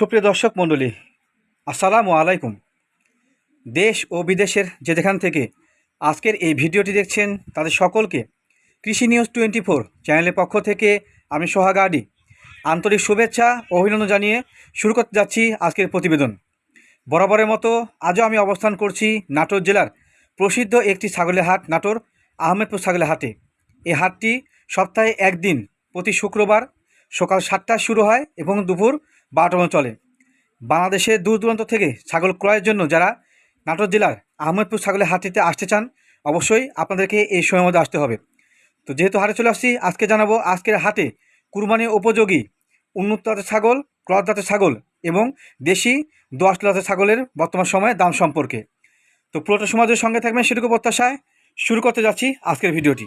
সুপ্রিয় দর্শক মণ্ডলী, আসসালামু আলাইকুম। দেশ ও বিদেশের যে যেখান থেকে আজকের এই ভিডিওটি দেখছেন, তাদের সকলকে কৃষি নিউজ টোয়েন্টি ফোর চ্যানেলের পক্ষ থেকে আমি সোহাগ আডি আন্তরিক শুভেচ্ছা অভিনন্দন জানিয়ে শুরু করতে যাচ্ছি আজকের প্রতিবেদন। বরাবরের মতো আজও আমি অবস্থান করছি নাটোর জেলার প্রসিদ্ধ একটি ছাগলের হাট, নাটোর আহমেদপুর ছাগলের হাটে। এই হাটটি সপ্তাহে একদিন প্রতি শুক্রবার সকাল সাতটায় শুরু হয় এবং দুপুর বারোটা চলে। বাংলাদেশের দূর দূরান্ত থেকে ছাগল ক্রয়ের জন্য যারা নাটোর জেলার আহমেদপুর ছাগলের হাটিতে আসতে চান, অবশ্যই আপনাদেরকে এই সময়ের মধ্যে আসতে হবে। তো যেহেতু হাটে চলে আসছি, আজকে জানাব আজকের হাটে কুরবানি উপযোগী উন্নত জাতের ছাগল, ক্রস জাতের ছাগল এবং দেশি দশ জাতের ছাগলের বর্তমান সময়ে দাম সম্পর্কে। তো পুরোটা সমাজের সঙ্গে থাকবেন সেটুকু প্রত্যাশায়। শুরু করতে যাচ্ছি আজকের ভিডিওটি।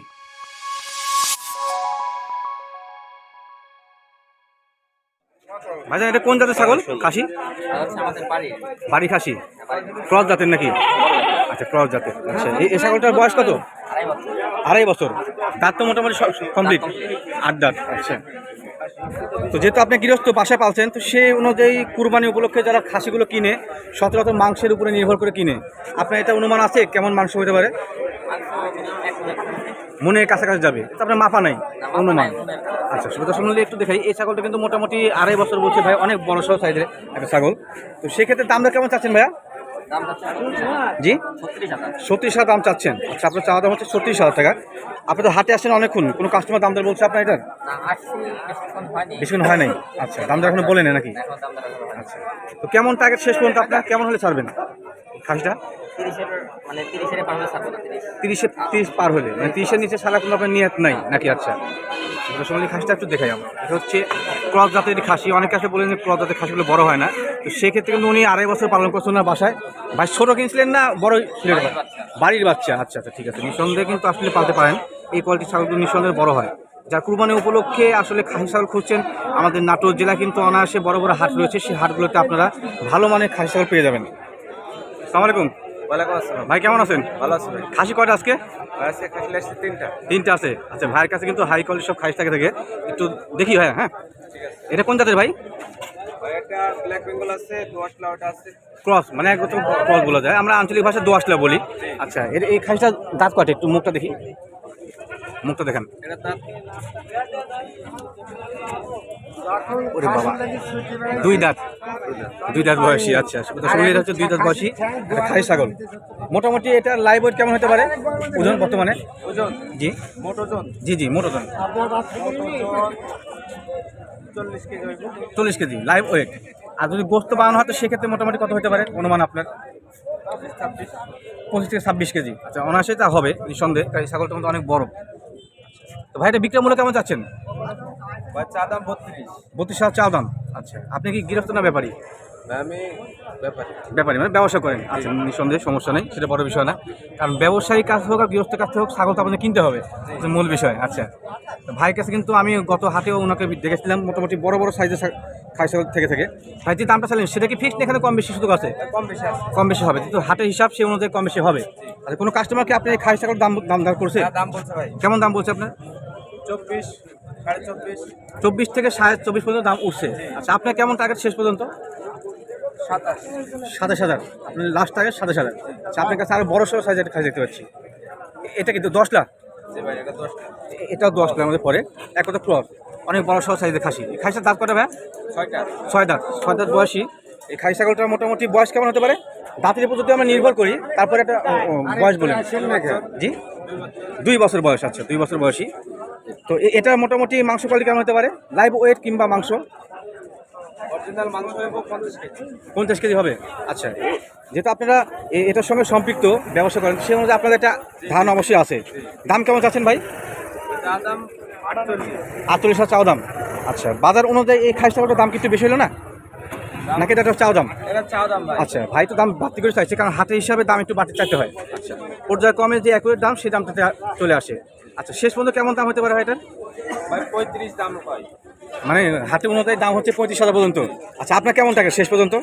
ভাইজান এটা কোন জাতের ছাগল? খাসি? বাড়ি। খাসি? ক্রস জাতের নাকি? আচ্ছা ক্রস জাতের। আচ্ছা এই ছাগলটার বয়স কত? আড়াই বছর। আড়াই বছর। দাঁত তো মোটামুটি কমপ্লিট আট দাঁত আচ্ছা। তো যেহেতু আপনি গৃহস্থ বাসায় পালছেন তো সেই অনুযায়ী কুরবানি উপলক্ষে যারা খাসিগুলো কিনে সচরাচর মাংসের উপরে নির্ভর করে কিনে। আপনার এটা অনুমান আছে? কেমন মাংস হতে পারে? মনের কাছাকাছি যাবে। তো আপনার মাপা নাই অনুমান আচ্ছা সুবিধা শুনলে একটু দেখাই এই ছাগলটা কিন্তু মোটামুটি আড়াই বছর বলছে ভাই অনেক বড় সড় সাইজের একটা ছাগল। তো সেক্ষেত্রে দামটা কেমন চাচ্ছেন ভাইয়া? জি? ছত্রিশ হাজার। দাম চাচ্ছেন। আচ্ছা আপনার চাওয়া দাম হচ্ছে ছত্রিশ হাজার টাকা। আপনি তো হাটে আসছেন অনেকক্ষণ কোনো কাস্টমার দাম দর বলছে আপনার এটার? বেশিক্ষণ হয় নাই? আচ্ছা দাম দর এখনও বলেন নাকি? আচ্ছা তো কেমন টার্গেট শেষ পর্যন্ত আপনার? কেমন হলে ছাড়বেন? খাসিটা মানে তিরিশ। তিরিশে পার হলে মানে তিরিশের নিচে ছাড়া কোনো আপনার নিয়ত নাই নাকি? আচ্ছা। রসমালি খাসিটা একটু দেখাই আমরা। এটা হচ্ছে ক্রস জাতের খাসি। অনেকে আসে বলেন যে ক্রস জাতের খাসিগুলো বড় হয় না। তো সেক্ষেত্রে কিন্তু উনি আড়াই বছর পালন করছেন না বাসায়। ভাই ছোটো কিনছিলেন না বড় ছিলেন বাড়ির বাচ্চা। বাড়ির বাচ্চা। আচ্ছা আচ্ছা ঠিক আছে। নিঃসন্দেহে কিন্তু আসলে পালতে পারেন। এই কোয়ালিটির ছাগলগুলো নিঃসন্দেহে বড় হয়। যার কুরবানি উপলক্ষে আসলে খাসি ছাগল খুঁজছেন আমাদের নাটোর জেলা কিন্তু অনায়াসে বড় বড় হাট রয়েছে। সেই হাটগুলোতে আপনারা ভালো মানের খাসি ছাগল পেয়ে যাবেন। সালাম আলাইকুম। ওয়ালাইকুম আসসালাম। ভাই কেমন আছেন? ভালো আছি ভাই। খাসি কয়টা আজকে? আজকে খাসি লাগছে তিনটা। তিনটা আছে। আচ্ছা ভাইয়ের কাছে কিন্তু হাই কোয়ালিটি সব খাসি থাকে থাকে। একটু দেখি ভাই হ্যাঁ? এটা কোন জাতের ভাই? ভাই একটা ব্ল্যাক বেঙ্গল আছে দোয়াশলা আছে। ক্রস মানে একদম ক্রস বলা যায়। আমরা আঞ্চলিক ভাষায় দোয়াশলা বলি। আচ্ছা এর এই খাসিটা দাঁত কাটে একটু মুখটা দেখি। মুখটা দেখেন। ওরে বাবা। দুই দাঁত। দুই দাঁত বয়সী আচ্ছা শুনলে এটা হচ্ছে দুই দাঁত বয়সী। এটা খাসি ছাগল। মোটামুটি এটা লাইভ ওয়েট কেমন হতে পারে? ওজন বর্তমানে? ওজন? জি। মোট ওজন? জি জি মোট ওজন। চল্লিশ কেজি লাইভ ওয়েট আর যদি গোস্ত বানানো হয় তো সেক্ষেত্রে মোটামুটি কত হতে পারে? অনুমান আপনার? পঁচিশ থেকে ছাব্বিশ কেজি। আচ্ছা অনায়াসে তা হবে নিঃসন্দেহে কারণ ছাগলটা কিন্তু অনেক বড়। তো ভাই এটা বিক্রয় মূল্য কেমন চাচ্ছেন? চা দাম বত্রিশ। বত্রিশ হাজার চাও দাম। আচ্ছা। আপনি কি গৃহস্থ না ব্যাপারী? আমি ব্যাপারী। ব্যাপারী মানে ব্যবসা করেন। আচ্ছা নিঃসন্দেহে সমস্যা নেই সেটা বড় বিষয় না। কারণ ব্যবসায়ী কাজ হোক আর গৃহস্থ কাজ হোক ছাগল তো আপনাকে কিনতে হবে। মূল বিষয় আচ্ছা। তো ভাইয়ের কাছে কিন্তু আমি গত হাটেও ওনাকে দেখেছিলাম মোটামুটি বড় বড় সাইজের খাই ছাগল থেকে থেকে। ভাই যে দামটা চাইলেন সেটা কি ফিক্সড এখানে কম বেশি শুধু আছে? কম বেশি কম বেশি হবে কিন্তু হাটের হিসাব সেই অনুযায়ী কম বেশি হবে। আচ্ছা কোনো কাস্টমারকে আপনি খাই ছাগল দাম দাম দাম করছে? দাম বলছে ভাই। কেমন দাম বলছে আপনার? চব্বিশ সাড়ে চব্বিশ। চব্বিশ থেকে সাড়ে চব্বিশ পর্যন্ত দাম উঠছে। আচ্ছা আপনার কেমন টার্গেট শেষ পর্যন্ত? সাতাশ। সাতাশ হাজার। আপনার লাস্ট টার্গেট সাতাশ হাজার। আচ্ছা আপনার কাছে আরও বড় সড়ো সাইজের খাই দেখতে পাচ্ছি। এটা কিন্তু দশ লাখ? এটা এটাও দশ লাখ আমাদের পরে। এক কথা ক্রস অনেক বড় সড়ো সাইজের খাসি। খাসিটার দাঁত কটা ভাই? ছয়টা ছয় দাঁত। ছয় দাঁত বয়সী। এই খাসি ছাগলটার মোটামুটি বয়স কেমন হতে পারে? দাঁতের উপর যদি আমরা নির্ভর করি তারপরে একটা বয়স বলেন জি? দুই বছর বয়স আচ্ছা দুই বছর বয়সী। তো এটা মোটামুটি মাংস কোয়ালিটি কেমন হতে পারে? লাইভ ওয়েট কিংবা মাংস? অরিজিনাল মাংস পঞ্চাশ কেজি। পঞ্চাশ কেজি হবে? আচ্ছা। যেহেতু আপনারা এটার সঙ্গে সম্পৃক্ত ব্যবসা করেন সে অনুযায়ী আপনাদের একটা ধান অবশ্যই আছে। দাম কেমন চাচ্ছেন ভাই? দাম আটচল্লিশ। হাজার চাও দাম। আচ্ছা বাজার অনুযায়ী এই খাসি ছাগলটার দাম কিন্তু বেশি হলো না? নাকি এটা চাও দাম? এটা চা দাম ভাই। আচ্ছা ভাই তো দাম বাড়তি করে চাইছে কারণ হাতে হিসাবে দাম একটু বাড়তি চাইতে হয়। আচ্ছা। পর্যায়ক্রমে যে একুরের দাম সেই দামটাতে চলে আসে। আচ্ছা শেষ পর্যন্ত কেমন দাম হতে পারে ভাই এটার? পঁয়ত্রিশ দাম মানে হাতে অনুযায়ী দাম হচ্ছে পঁয়ত্রিশ হাজার পর্যন্ত। আচ্ছা আপনার কেমন থাকে শেষ পর্যন্ত?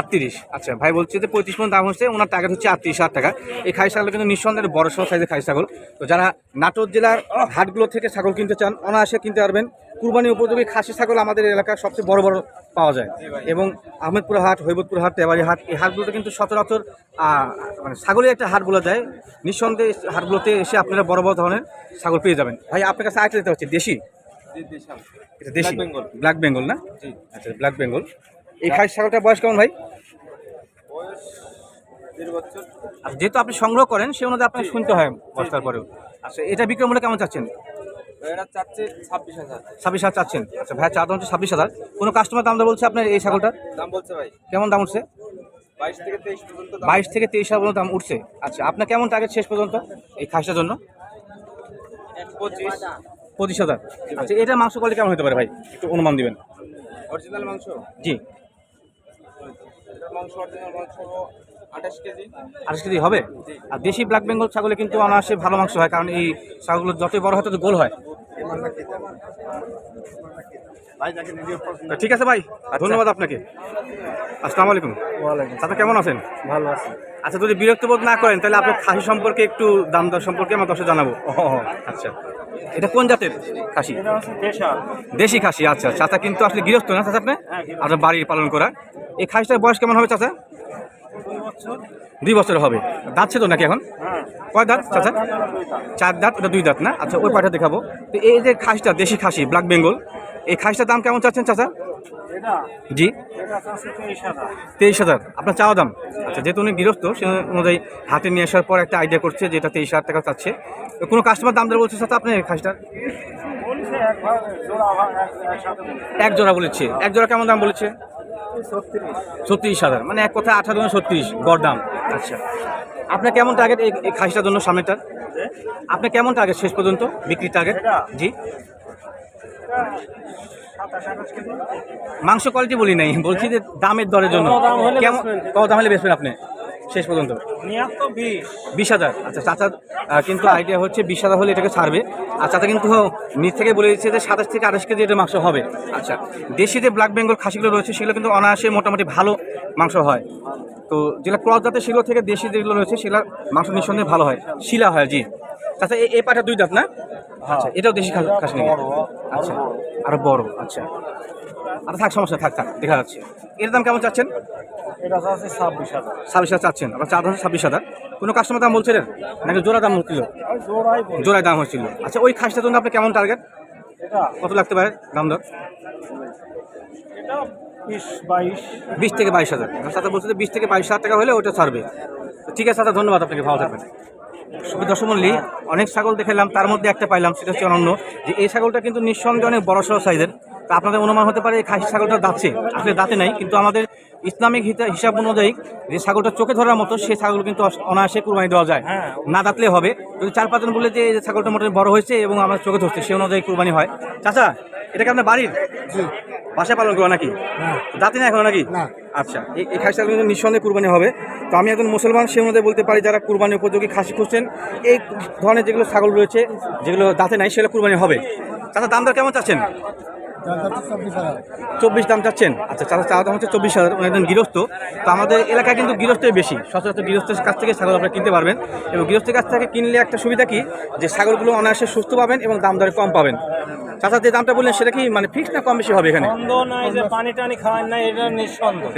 আটত্রিশ। আচ্ছা ভাই বলছে যে পঁয়ত্রিশ পর্যন্ত দাম হচ্ছে ওনার টার্গেট হচ্ছে আটত্রিশ হাজার টাকা। এই খাই ছাগল কিন্তু নিঃসন্দেহে বড় সড়ো সাইজের খাই ছাগল। তো যারা নাটোর জেলার হাটগুলো থেকে ছাগল কিনতে চান অনায়াসে কিনতে পারবেন। কুরবানি উপযোগী খাসি ছাগল আমাদের এলাকায় সবচেয়ে বড় বড় পাওয়া যায়। এবং আহমেদপুর হাট হৈবতপুর হাট তেবারি হাট এই হাটগুলোতে কিন্তু সচরাচর মানে ছাগলের একটা হাট বলা যায়। নিঃসন্দেহে হাটগুলোতে এসে আপনারা বড় বড় ধরনের ছাগল পেয়ে যাবেন। ভাই আপনার কাছে আরেকটা দিতে হচ্ছে দেশি? এটা দেশি। ব্ল্যাক বেঙ্গল না? আচ্ছা ব্ল্যাক বেঙ্গল এই খাসি ছাগলটার বয়স কেমন ভাই? যেহেতু আপনি সংগ্রহ করেন সে অনুযায়ী আপনার শুনতে হয় বস্তার পরেও। আচ্ছা এটা বিক্রয় মূল্য কেমন চাচ্ছেন? ছাব্বিশ হাজার। চাচ্ছেন? আচ্ছা ভাই চা দাম হচ্ছে ছাব্বিশ হাজার। কোনো কাস্টমার দাম বলছে আপনার এই ছাগলটার? দাম বলছে ভাই। কেমন দাম উঠছে? বাইশ থেকে তেইশ হাজার পর্যন্ত দাম উঠছে। আচ্ছা আপনার কেমন টার্গেট শেষ পর্যন্ত এই খাসটার জন্য? পঁচিশ। হাজার। আচ্ছা মাংস কোয়ালিটি কেমন হতে পারে ভাই? একটু অনুমান দিবেন। অরিজিনাল মাংস? জি। এটার মাংস অরিজিনাল মাংস আঠাশ কেজি। আঠাশ কেজি হবে? আর দেশি ব্ল্যাক বেঙ্গল ছাগলে কিন্তু অনায়াসে ভালো মাংস হয় কারণ এই ছাগলগুলো যতই বড় হয় তত গোল হয়। ঠিক আছে ভাই ধন্যবাদ আপনাকে। আসসালামু আলাইকুম। আপনি কেমন আছেন? ভালো আছে। আচ্ছা যদি বিরক্ত বোধ না করেন তাহলে আপনার খাসি সম্পর্কে একটু দাম দর সম্পর্কে আমার দর্শক জানাব। আচ্ছা। এটা কোন জাতের খাসি? দেশি খাসি আচ্ছা চাচা কিন্তু আসলে গৃহস্থ না চাচা আপনি? আপনার বাড়ির পালন করা। এই খাসিটার বয়স কেমন হবে চাচা? দুই বছর হবে। দাঁতছে তো নাকি এখন? কয় দাঁত চাচা? চার দাঁত ওটা দুই দাঁত না? আচ্ছা ওই পাটা দেখাবো। তো এই যে খাসিটা দেশি খাসি ব্ল্যাক বেঙ্গল এই খাসিটার দাম কেমন চাচ্ছেন চাচা? জি। তেইশ হাজার। আপনার চাওয়া দাম? আচ্ছা যেহেতু উনি গৃহস্থ সে অনুযায়ী হাতে নিয়ে আসার পর একটা আইডিয়া করছে যে এটা তেইশ হাজার টাকা চাচ্ছে। কোনো কাস্টমার দাম দর বলছে চাচা আপনি একসাথে এক জোড়া বলেছে। এক জোড়া কেমন দাম বলেছে? ছত্রিশ হাজার। মানে এক কথায় আঠারো ছত্রিশ গড় দাম আচ্ছা। আপনার কেমন টার্গেট এই খাসিটার জন্য সামনেটার আপনার কেমন টার্গেট শেষ পর্যন্ত বিক্রির টার্গেট জি। মাংস কোয়ালিটি বলি নাই বলছি যে দামের দরের জন্য। কেমন? কত দাম হলে বেসবেন আপনি? শেষ পর্যন্ত? বিশ হাজার। আচ্ছা চাচা কিন্তু আইডিয়া হচ্ছে বিশ হাজার হলে এটাকে ছাড়বে। আর চাচা কিন্তু নিজ থেকে বলে দিচ্ছে যে সাতাশ থেকে আঠাশ কেজি এটা মাংস হবে। আচ্ছা দেশি যে ব্ল্যাক বেঙ্গল খাসিগুলো রয়েছে সেগুলো কিন্তু অনায়াসে মোটামুটি ভালো মাংস হয়। তো যেগুলো ক্রস জাতের সেগুলো থেকে দেশি যেগুলো রয়েছে সেগুলো মাংস নিঃসন্দেহে ভালো হয়। শিলা হয় জি। আচ্ছা এই- পাটা দুই দাঁত না? আচ্ছা এটাও দেশি খাসি আচ্ছা আরও বড় আচ্ছা। আর থাক সমস্যা থাক থাক দেখা যাচ্ছে। এর দাম কেমন চাচ্ছেন? ছাব্বিশ হাজার। চাচ্ছেন আপনার চার হাজার ছাব্বিশ হাজার। কোনো কাস্টমার দাম বলছিলেন নাকি জোড়া দাম হচ্ছিল? জোড়াই জোড়ায় দাম হচ্ছিল। আচ্ছা ওই খাসটার জন্য আপনি কেমন টার্গেট কত লাগতে পারে দাম দর? বিশ থেকে বাইশ হাজার। সাথে বলছে যে বিশ থেকে বাইশ হাজার টাকা হলে ওটা ছাড়বে। ঠিক আছে দাদা ধন্যবাদ আপনাকে ভালো থাকবেন। দর্শক অনেক ছাগল দেখলাম তার মধ্যে একটা পাইলাম সেটা হচ্ছে অনন্য। যে এই ছাগলটা কিন্তু নিঃসন্দেহে অনেক বড় সড়ো সাইজের। তা আপনাদের অনুমান হতে পারে এই খাসি ছাগলটা দাঁতছে আসলে দাঁতে নাই কিন্তু আমাদের ইসলামিক হিতা- হিসাব অনুযায়ী যে ছাগলটা চোখে ধরার মতো সেই ছাগল কিন্তু অনায়াসে কুরবানি দেওয়া যায়। হ্যাঁ। না দাঁতলে হবে। যদি চার পাঁচজন বলে যে এই ছাগলটা মোটামুটি বড় হয়েছে এবং আমার চোখে ধরছে সেই অনুযায়ী কুরবানি হয়। চাচা এটা কি আপনার বাড়ির? বাসায় পালন করো নাকি? দাঁতে না এখনও নাকি? আচ্ছা এই খাসি খাসিটা কিন্তু নিঃসন্দেহে কুরবানি হবে। তো আমি একজন মুসলমান সে অনুযায়ী বলতে পারি যারা কুরবানি উপযোগী খাসি খুঁজছেন এই ধরনের যেগুলো ছাগল রয়েছে যেগুলো দাঁতে নাই সেগুলো কুরবানি হবে। তাদের দাম দর কেমন চাচ্ছেন? চব্বিশ দাম চাচ্ছেন? আচ্ছা চাচা চাওয়া দাম হচ্ছে চব্বিশ হাজার একজন গৃহস্থ। তো আমাদের এলাকায় কিন্তু গৃহস্থই বেশি। সচরাচর গৃহস্থের কাছ থেকে ছাগল আপনারা কিনতে পারবেন। এবং গৃহস্থের কাছ থেকে কিনলে একটা সুবিধা কি? যে ছাগলগুলো অনায়াসে সুস্থ পাবেন এবং দাম দরে কম পাবেন। চাচা যে দামটা বললেন সেটা কি মানে ফিক্স না কম বেশি হবে এখানে?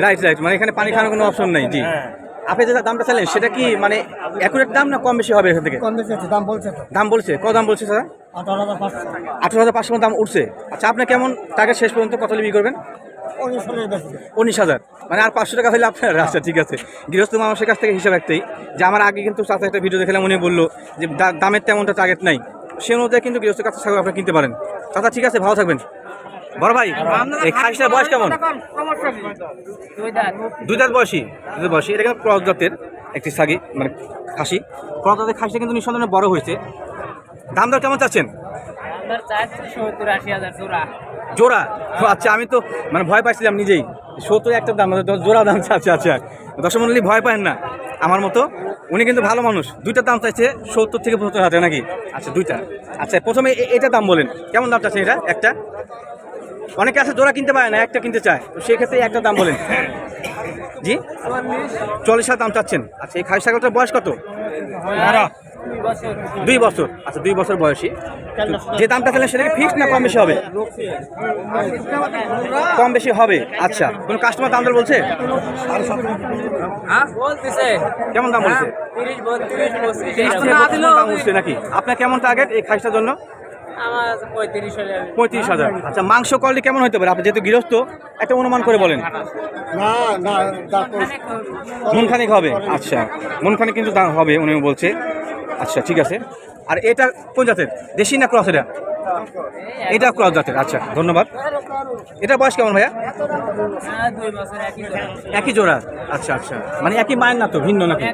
রাইট রাইট মানে এখানে পানি খাওয়ানোর কোনো অপশন নেই জি। হ্যাঁ। আপনি যে দামটা চাইলেন সেটা কি মানে অ্যাকুরেট দাম না কম বেশি হবে এখান থেকে? কম বেশি আছে দাম বলছে দাম বলছে? কত দাম বলছে স্যার? আঠারো হাজার পাঁচশো। আঠারো হাজার পাঁচশো দাম উঠছে। আচ্ছা আপনি কেমন টাকা শেষ পর্যন্ত কত বিক্রি করবেন? উনিশ হাজার। মানে আর পাঁচশো টাকা হলে আপনার আচ্ছা ঠিক আছে। গৃহস্থ মানুষের কাছ থেকে হিসাব একটাই যে আমার আগে কিন্তু চাচা একটা ভিডিও দেখলাম উনি বলল যে দামের তেমনটা টার্গেট নাই। সে অনুযায়ী কিন্তু গৃহস্থের কাছ থেকে আপনি কিনতে পারেন। চাচা ঠিক আছে ভালো থাকবেন। বড় ভাই, এই খাসিটার বয়স কেমন? দুই দাঁত বয়সী, দুই বয়সী। এটা কিন্তু জাতের একটি সাগি মানে খাসি। ক্রস খাসিটা কিন্তু নিঃসন্দেহে বড় হয়েছে। দাম দর কেমন চাচ্ছেন? জোড়া? আচ্ছা আমি তো মানে ভয় পাইছিলাম নিজেই। সত্তর একটা দাম জোড়া দাম চাচ্ছে আচ্ছা। দর্শক মন্ডলী, ভয় পায় না। আমার মতো, উনি কিন্তু ভালো মানুষ। দুইটা দাম চাইছে সত্তর থেকে পঁচাত্তর হাজার নাকি? আচ্ছা দুইটা। আচ্ছা প্রথমে এটা দাম বলেন। কেমন দাম চাচ্ছে এটা? একটা? অনেকে আছে জোড়া কিনতে পারে না একটা কিনতে চায়। তো সেক্ষেত্রে একটা দাম বলেন। জি? চল্লিশ হাজার দাম চাচ্ছেন। আচ্ছা এই খাসি ছাগলটার বয়স কত? দুই বছর। আচ্ছা দুই বছর বয়সী। যে দামটা ফেলেন সেটা ফিক্স না কম বেশি হবে? কম বেশি হবে। আচ্ছা কোন কাস্টমার দাম বলছে? হ্যাঁ? কেমন দাম বলছে? দাম উঠছে নাকি? আপনার কেমন টার্গেট এই খাসটার জন্য? পঁয়ত্রিশ হাজার। আচ্ছা মাংস কোয়ালিটি কেমন হতে পারে? আপনি যেহেতু গৃহস্থ একটা অনুমান করে বলেন। না না তারপর মনখানিক হবে? আচ্ছা মনখানিক কিন্তু দাম হবে উনি বলছে। আচ্ছা ঠিক আছে। আর এটা কোন জাতের? দেশি না ক্রস এটা? এটা ক্রস জাতের। আচ্ছা ধন্যবাদ। এটা বয়স কেমন ভাইয়া? হ্যাঁ, একই জোড়া। আচ্ছা আচ্ছা। মানে একই মায়ের না তো ভিন্ন নাকি?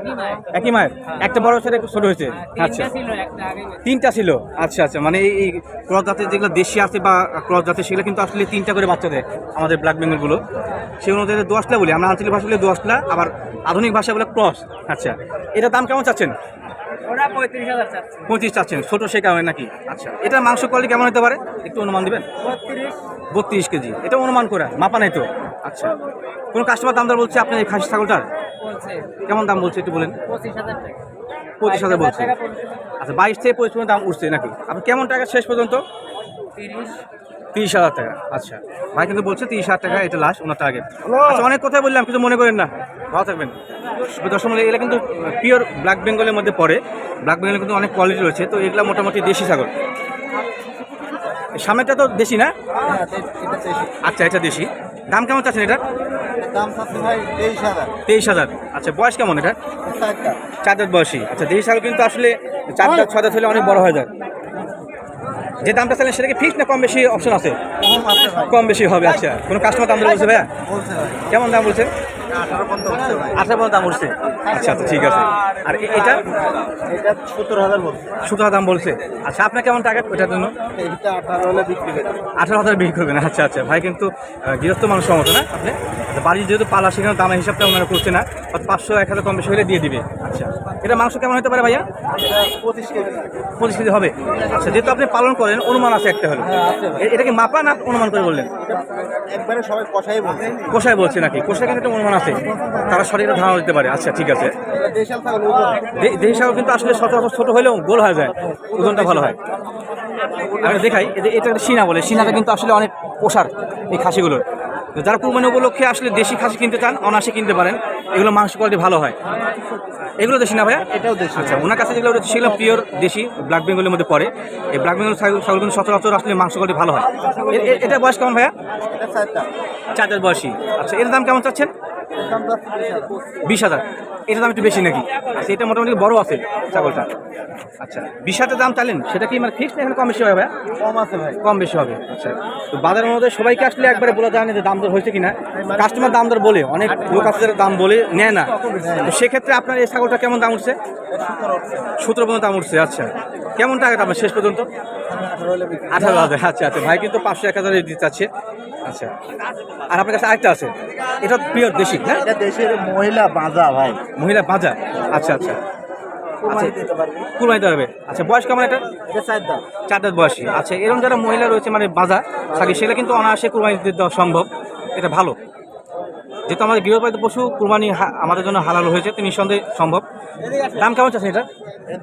একই মায়ের। একটা বড় ছেলে ছোট হয়েছে? আচ্ছা। তিনটা ছিল? আচ্ছা আচ্ছা। মানে এই- ক্রস জাতের যেগুলো দেশি আছে বা ক্রস জাতের সেগুলো কিন্তু আসলে তিনটা করে বাচ্চা দেয় আমাদের ব্ল্যাক বেঙ্গলগুলো। সেই অনুযায়ী দোয়াশলা বলি। আমরা আঞ্চলিক ভাষা বলে দোয়াশলা আবার আধুনিক ভাষা বলে ক্রস। আচ্ছা। এটার দাম কেমন চাচ্ছেন? ওরা পঁয়ত্রিশ হাজার চাচ্ছে। পঁচিশ চাচ্ছেন ছোটো সে কারণে নাকি? আচ্ছা এটা মাংস কোয়ালিটি কেমন হতে পারে? একটু অনুমান দিবেন? বত্রিশ। বত্রিশ কেজি এটা অনুমান করা মাপা নাই তো? আচ্ছা কোন কাস্টমার দাম দর বলছে আপনার এই খাসি ছাগলটার? বলছে। কেমন দাম বলছে একটু বলেন। পঁচিশ হাজার টাকা। পঁচিশ হাজার বলছে। আচ্ছা বাইশ থেকে পঁচিশ পর্যন্ত দাম উঠছে নাকি? আপনি কেমন টাকা শেষ পর্যন্ত? তিরিশ। তিরিশ হাজার টাকা আচ্ছা। ভাই কিন্তু বলছে তিরিশ হাজার টাকা এটা লাস্ট ওনার টার্গেট আচ্ছা অনেক কথাই বললাম কিছু মনে করেন না। ভালো থাকবেন। দর্শক মূল্য এগুলো কিন্তু পিওর ব্ল্যাক বেঙ্গলের মধ্যে পড়ে। ব্ল্যাক বেঙ্গলের কিন্তু অনেক কোয়ালিটি রয়েছে। তো এগুলো মোটামুটি দেশি ছাগল। সামনেটা তো দেশি না? আচ্ছা এটা দেশি। দাম কেমন চাচ্ছেন এটা দাম চাচ্ছে ভাই তেইশ হাজার। আচ্ছা বয়স কেমন এটা চার দাঁত বয়সী। আচ্ছা দেশি ছাগল কিন্তু আসলে চার দাঁত ছয় দাঁত হলে অনেক বড় হয়ে যায়। যে দামটা চাইলেন সেটা কি ফিক্স না কম বেশি অপশন আছে? কম বেশি হবে আচ্ছা। কোনো কাস্টমার দাম বলছে ভাইয়া? কেমন দাম বলছেন আঠারো পর্যন্ত দাম উঠছে। আচ্ছা আচ্ছা ঠিক আছে। আর এটা? এটা সত্তর হাজার বলছে। সতেরো দাম বলছে। আচ্ছা আপনার কেমন টাকা ওইটার জন্য? আঠারো হাজার বিক্রি করবেন। আচ্ছা আচ্ছা। ভাই কিন্তু গৃহস্থ মানুষ মতো না আপনি? আচ্ছা, বাড়ির যেহেতু পালা সেখানে দামের হিসাবটা ওনারা করছে না। পাঁচশো এক হাজার কম বেশি হলে দিয়ে দিবে। আচ্ছা। এটা মাংস কেমন হতে পারে ভাইয়া? পঁচিশ কেজি। পঁচিশ কেজি হবে। আচ্ছা যেহেতু আপনি পালন করেন অনুমান আছে একটা হলো। হ্যাঁ, এটা কি মাপা না অনুমান করে বললেন? একবারে সবাই কষাই বলছে। কোষায় বলছে নাকি? কোষায় কিন্তু একটা অনুমান আছে। তারা সঠিক ধারণা দিতে পারে। আচ্ছা ঠিক আছে। এটা দেশাল ছাগল ওজন দে- দেশি ছাগল কিন্তু আসলে সচরাচর ছোট হলেও গোল হয়ে যায়। ওজনটা ভালো হয়। আমি দেখাই এটা একটা সিনা বলে সিনাটা কিন্তু আসলে অনেক পোষার এই খাসিগুলোর। যারা কুরবানি উপলক্ষে আসলে দেশি খাসি কিনতে চান অনাসে কিনতে পারেন। এগুলো মাংস কোয়ালিটি ভালো হয়। এগুলো দেশি না ভাইয়া? এটাও দেশি। আচ্ছা ওনার কাছে যেগুলো রয়েছে সেগুলো পিওর দেশি ব্ল্যাক বেঙ্গলের মধ্যে পড়ে। এই ব্ল্যাক বেঙ্গল ছাগল কিন্তু সচরাচর আসলে মাংস কোয়ালিটি ভালো হয়। এটা বয়স কেমন ভাইয়া? চার বয়সী। আচ্ছা এর দাম কেমন চাচ্ছেন? বিশ হাজার। এটার দাম একটু বেশি নাকি? আচ্ছা এটা মোটামুটি বড় আছে ছাগলটা। আচ্ছা বিশ হাজার দাম চালেন সেটা কি মানে ফিক্সড এখানে কম বেশি হবে? কম আছে ভাই। কম বেশি হবে আচ্ছা। তো বাজারের মধ্যে সবাইকে আসলে একবারে বলে দেয় না যে দাম দর হয়েছে কিনা। কাস্টমার দাম দর বলে অনেক লোক আছে দাম বলে নেয় না। তো সেক্ষেত্রে আপনার এই ছাগলটা কেমন দাম উঠছে? সতেরো পর্যন্ত দাম উঠছে আচ্ছা। কেমন টাকা দাম শেষ পর্যন্ত? আঠারো হাজার আচ্ছা আচ্ছা। ভাই কিন্তু পাঁচশো এক হাজার দিতে চাচ্ছে আচ্ছা। আর আপনার কাছে আরেকটা আছে এটা পিওর দেশি হ্যাঁ এটা দেশের মহিলা বাঁধা ভাই। মহিলা বাজার। আচ্ছা আচ্ছা। কুরবানি দিতে পারবে। কুরবানিতে হবে আচ্ছা বয়স কেমন এটা চার দাঁত। বয়সী। আচ্ছা এরকম যারা মহিলা রয়েছে মানে বাজা থাকি সেটা কিন্তু অনায়াসে কুরবানি দিতে দেওয়া সম্ভব। এটা ভালো। যেহেতু আমাদের গৃহপালিত পশু কুরবানি আমাদের জন্য হালাল হয়েছে তো নিঃসন্দেহে সম্ভব। দাম কেমন চাচ্ছেন এটা?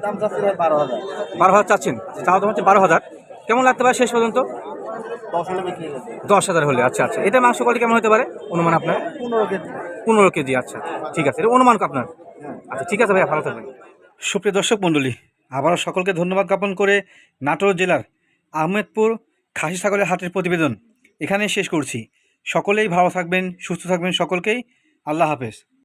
দাম যাচ্ছে বারো হাজার। বারো হাজার চাচ্ছেন। চাওয়া দাম হচ্ছে বারো হাজার। কেমন লাগতে পারে শেষ পর্যন্ত? দশ হাজার হলে। আচ্ছা আচ্ছা। এটা মাংস কোয়ালিটি কেমন হতে পারে? অনুমান আপনার। পনেরো কেজি। পনেরো কেজি আচ্ছা ঠিক আছে। এটা অনুমান আপনার। আচ্ছা ঠিক আছে ভাইয়া, ভালো থাকবেন। সুপ্রিয় দর্শক, মণ্ডলী, আবারও সকলকে ধন্যবাদ জ্ঞাপন করে নাটোর জেলার আহমেদপুর খাসি ছাগলের হাটের প্রতিবেদন এখানেই শেষ করছি। সকলেই ভালো থাকবেন, সুস্থ থাকবেন সকলকেই। আল্লাহ হাফেজ।